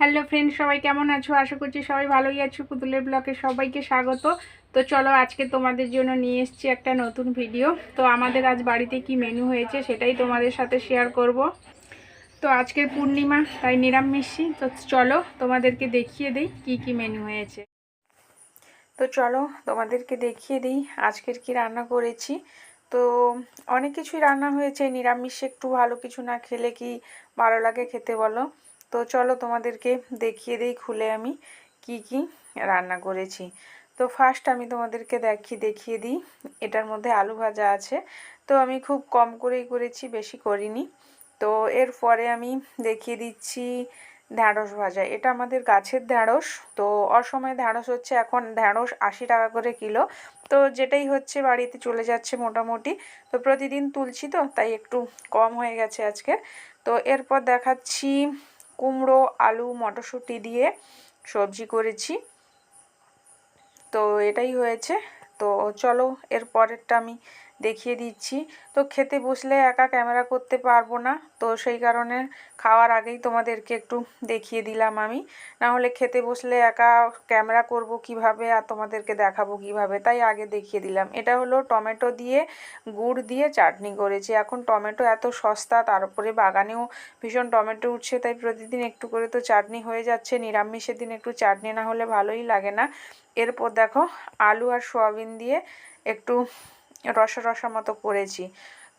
Hello friend সবাই কেমন আছো? আশা করছি সবাই ভালোই আছো। পুতুলের ব্লকে সবাইকে স্বাগত। তো চলো আজকে তোমাদের জন্য নিয়ে এসেছি একটা নতুন ভিডিও তো আমাদের আজ বাড়িতে কি মেনু হয়েছে সেটাই তোমাদের সাথে শেয়ার করব। তো আজকের পূর্ণিমা, তাই নিরামিষই। তো চলো তোমাদেরকে দেখিয়ে দিই কি কি মেনু হয়েছে। তো চলো তোমাদেরকে দেখিয়ে দিই আজকের কি রান্না করেছি। তো অনেক কিছুই রান্না হয়েছে, নিরামিষ একটু ভালো কিছু না খেলে কি ভালো লাগে খেতে বলো। তো চলো তোমাদেরকে দেখিয়ে দিই, খুলে আমি কি কি রান্না করেছি। তো ফার্স্ট আমি তোমাদেরকে দেখি, দেখিয়ে দিই। এটার মধ্যে আলু ভাজা আছে। তো আমি খুব কম করেই করেছি, বেশি করিনি। তো এরপরে আমি দেখিয়ে দিচ্ছি ঢ্যাঁড়স ভাজা। এটা আমাদের গাছের ঢ্যাঁড়স। তো অসময়ে ঢ্যাঁড়স হচ্ছে এখন ঢ্যাঁড়স আশি টাকা করে কিলো। তো যেটাই হচ্ছে বাড়িতে চলে যাচ্ছে মোটামুটি। তো প্রতিদিন তুলছি তো, তাই একটু কম হয়ে গেছে আজকে। তো এরপর দেখাচ্ছি কুমড়ো আলু মটরশুঁটি দিয়ে সবজি করেছি। তো এটাই হয়েছে। তো চলো এর পরেরটা আমি দেখিয়ে দিচ্ছি। তো খেতে বসলে একা ক্যামেরা করতে পারব না। তো সেই কারণে খাওয়ার আগেই তোমাদেরকে একটু দেখিয়ে দিলাম আমি। না হলে খেতে বসলে একা ক্যামেরা করব কীভাবে আর তোমাদেরকে দেখাবো কীভাবে, তাই আগে দেখিয়ে দিলাম। এটা হলো টমেটো দিয়ে গুড় দিয়ে চাটনি করেছি। এখন টমেটো এত সস্তা, তার উপরে বাগানেও ভীষণ টমেটো উঠছে, তাই প্রতিদিন একটু করে তো চাটনি হয়ে যাচ্ছে। নিরামিষের দিন একটু চাটনি না হলে ভালোই লাগে না। এরপর দেখো আলু আর সোয়াবিন দিয়ে একটু রসা রসা মতো করেছি।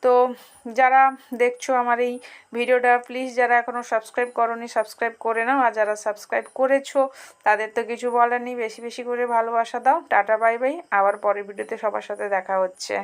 তো যারা দেখছ আমার এই ভিডিওটা প্লিজ যারা এখনও সাবস্ক্রাইব করনি সাবস্ক্রাইব করে নাও। আর যারা সাবস্ক্রাইব করেছ, তাদের তো কিছু বলার নেই। বেশি বেশি করে ভালোবাসা দাও। টাটা বাই বাই আবার পরের ভিডিওতে সবার সাথে দেখা হচ্ছে।